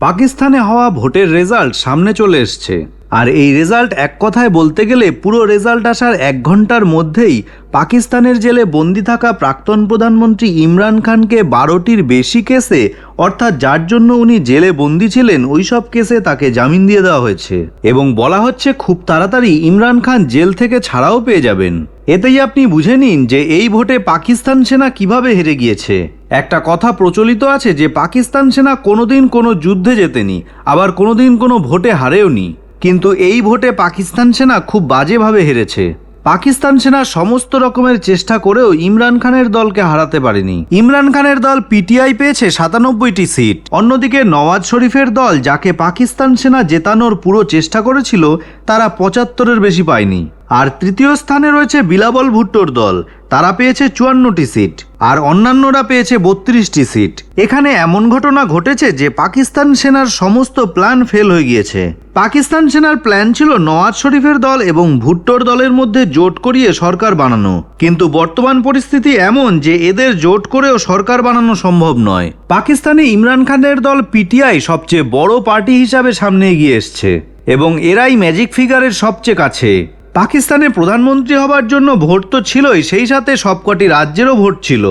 পাকিস্তানে হওয়া ভোটের রেজাল্ট সামনে চলে এসছে। আর এই রেজাল্ট এক কথায় বলতে গেলে পুরো রেজাল্ট আসার এক ঘণ্টার মধ্যেই পাকিস্তানের জেলে বন্দি থাকা প্রাক্তন প্রধানমন্ত্রী ইমরান খানকে বারোটির বেশি কেসে, অর্থাৎ যার জন্য উনি জেলে বন্দি ছিলেন ওই সব কেসে তাকে জামিন দিয়ে দেওয়া হয়েছে। এবং বলা হচ্ছে খুব তাড়াতাড়ি ইমরান খান জেল থেকে ছাড়াও পেয়ে যাবেন। এতেই আপনি বুঝে নিন যে এই ভোটে পাকিস্তান সেনা কীভাবে হেরে গিয়েছে। একটা কথা প্রচলিত আছে যে পাকিস্তান সেনা কোনোদিন কোনো যুদ্ধে জেতেনি, আবার কোনোদিন কোনো ভোটে হারেওনি। কিন্তু এই ভোটে পাকিস্তান সেনা খুব বাজেভাবে হেরেছে। পাকিস্তান সেনা সমস্ত রকমের চেষ্টা করেও ইমরান খানের দলকে হারাতে পারেনি। ইমরান খানের দল পিটিআই পেয়েছে সাতানব্বইটি সিট। অন্যদিকে নওয়াজ শরীফের দল, যাকে পাকিস্তান সেনা জেতানোর পুরো চেষ্টা করেছিল, তারা পঁচাত্তরের বেশি পায়নি। আর তৃতীয় স্থানে রয়েছে বিলাবল ভুট্টোর দল। তারা পেয়েছে চুয়ান্নটি সিট, আর অন্যান্যরা পেয়েছে বত্রিশটি সিট। এখানে এমন ঘটনা ঘটেছে যে পাকিস্তান সেনার সমস্ত প্ল্যান ফেল হয়ে গিয়েছে। পাকিস্তান সেনার প্ল্যান ছিল নওয়াজ শরীফের দল এবং ভুট্টোর দলের মধ্যে জোট করিয়ে সরকার বানানো। কিন্তু বর্তমান পরিস্থিতি এমন যে এদের জোট করেও সরকার বানানো সম্ভব নয়। পাকিস্তানে ইমরান খানের দল পিটিআই সবচেয়ে বড় পার্টি হিসাবে সামনে এগিয়ে এসছে এবং এরাই ম্যাজিক ফিগারের সবচেয়ে কাছে। পাকিস্তানে প্রধানমন্ত্রী হবার জন্য ভোট তো ছিলই, সেই সাথে সবকটি রাজ্যেরও ভোট ছিল।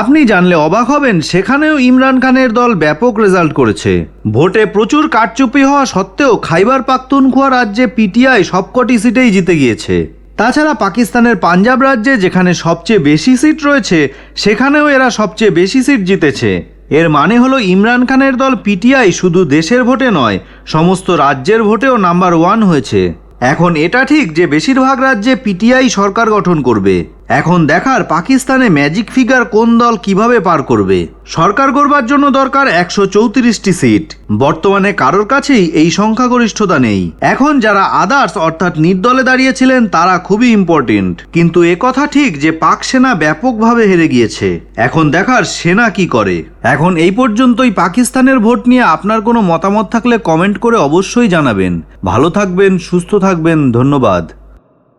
আপনি জানলে অবাক হবেন, সেখানেও ইমরান খানের দল ব্যাপক রেজাল্ট করেছে। ভোটে প্রচুর কারচুপি হওয়া সত্ত্বেও খাইবার পাখতুনখোয়া রাজ্যে পিটিআই সবকটি সিটেই জিতে গিয়েছে। তাছাড়া পাকিস্তানের পাঞ্জাব রাজ্যে যেখানে সবচেয়ে বেশি সিট রয়েছে, সেখানেও এরা সবচেয়ে বেশি সিট জিতেছে। এর মানে হলো ইমরান খানের দল পিটিআই শুধু দেশের ভোটে নয়, সমস্ত রাজ্যের ভোটেও নাম্বার ওয়ান হয়েছে। এখন এটা ঠিক যে বেশিরভাগ রাজ্যে পিটিআই সরকার গঠন করবে। এখন দেখার পাকিস্তানে ম্যাজিক ফিগার কোন দল কীভাবে পার করবে? সরকার গড়বার জন্য দরকার একশো চৌত্রিশটি সিট বর্তমানে কারোর কাছেই এই সংখ্যাগরিষ্ঠতা নেই। এখন যারা আদার্স অর্থাৎ নির্দলে দাঁড়িয়েছিলেন, তারা খুবই ইম্পর্টেন্ট কিন্তু এ কথা ঠিক যে পাক সেনা ব্যাপকভাবে হেরে গিয়েছে। এখন দেখার সেনা কি করে? এখন এই পর্যন্তই পাকিস্তানের ভোট নিয়ে আপনার কোনো মতামত থাকলে কমেন্ট করে অবশ্যই জানাবেন। ভালো থাকবেন, সুস্থ থাকবেন, ধন্যবাদ।